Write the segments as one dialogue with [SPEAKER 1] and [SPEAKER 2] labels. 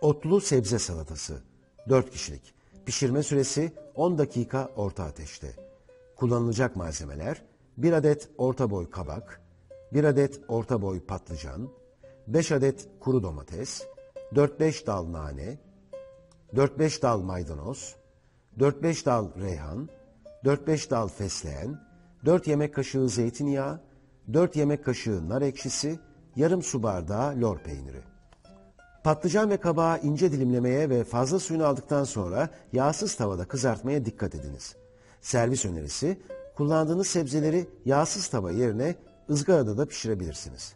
[SPEAKER 1] Otlu sebze salatası. 4 kişilik. Pişirme süresi 10 dakika orta ateşte. Kullanılacak malzemeler 1 adet orta boy kabak, 1 adet orta boy patlıcan, 5 adet kuru domates, 4-5 dal nane, 4-5 dal maydanoz, 4-5 dal reyhan, 4-5 dal fesleğen, 4 yemek kaşığı zeytinyağı, 4 yemek kaşığı nar ekşisi, yarım su bardağı lor peyniri. Patlıcan ve kabağı ince dilimlemeye ve fazla suyunu aldıktan sonra yağsız tavada kızartmaya dikkat ediniz. Servis önerisi, kullandığınız sebzeleri yağsız tava yerine ızgarada da pişirebilirsiniz.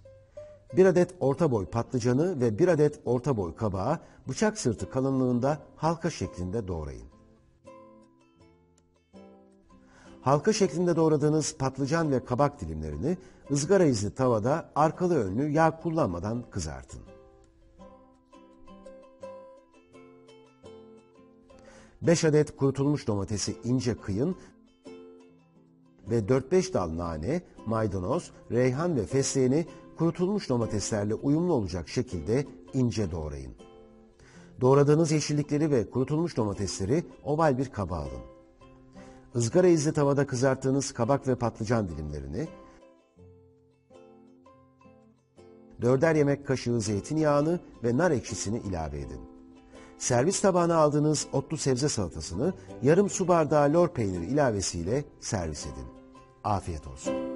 [SPEAKER 1] Bir adet orta boy patlıcanı ve bir adet orta boy kabağı bıçak sırtı kalınlığında halka şeklinde doğrayın. Halka şeklinde doğradığınız patlıcan ve kabak dilimlerini ızgara izli tavada arkalı önlü yağ kullanmadan kızartın. Beş adet kurutulmuş domatesi ince kıyın ve 4-5 dal nane, maydanoz, reyhan ve fesleğeni kurutulmuş domateslerle uyumlu olacak şekilde ince doğrayın. Doğradığınız yeşillikleri ve kurutulmuş domatesleri oval bir kaba alın. Izgara izli tavada kızarttığınız kabak ve patlıcan dilimlerini, dörder yemek kaşığı zeytinyağını ve nar ekşisini ilave edin. Servis tabağına aldığınız otlu sebze salatasını yarım su bardağı lor peyniri ilavesiyle servis edin. Afiyet olsun.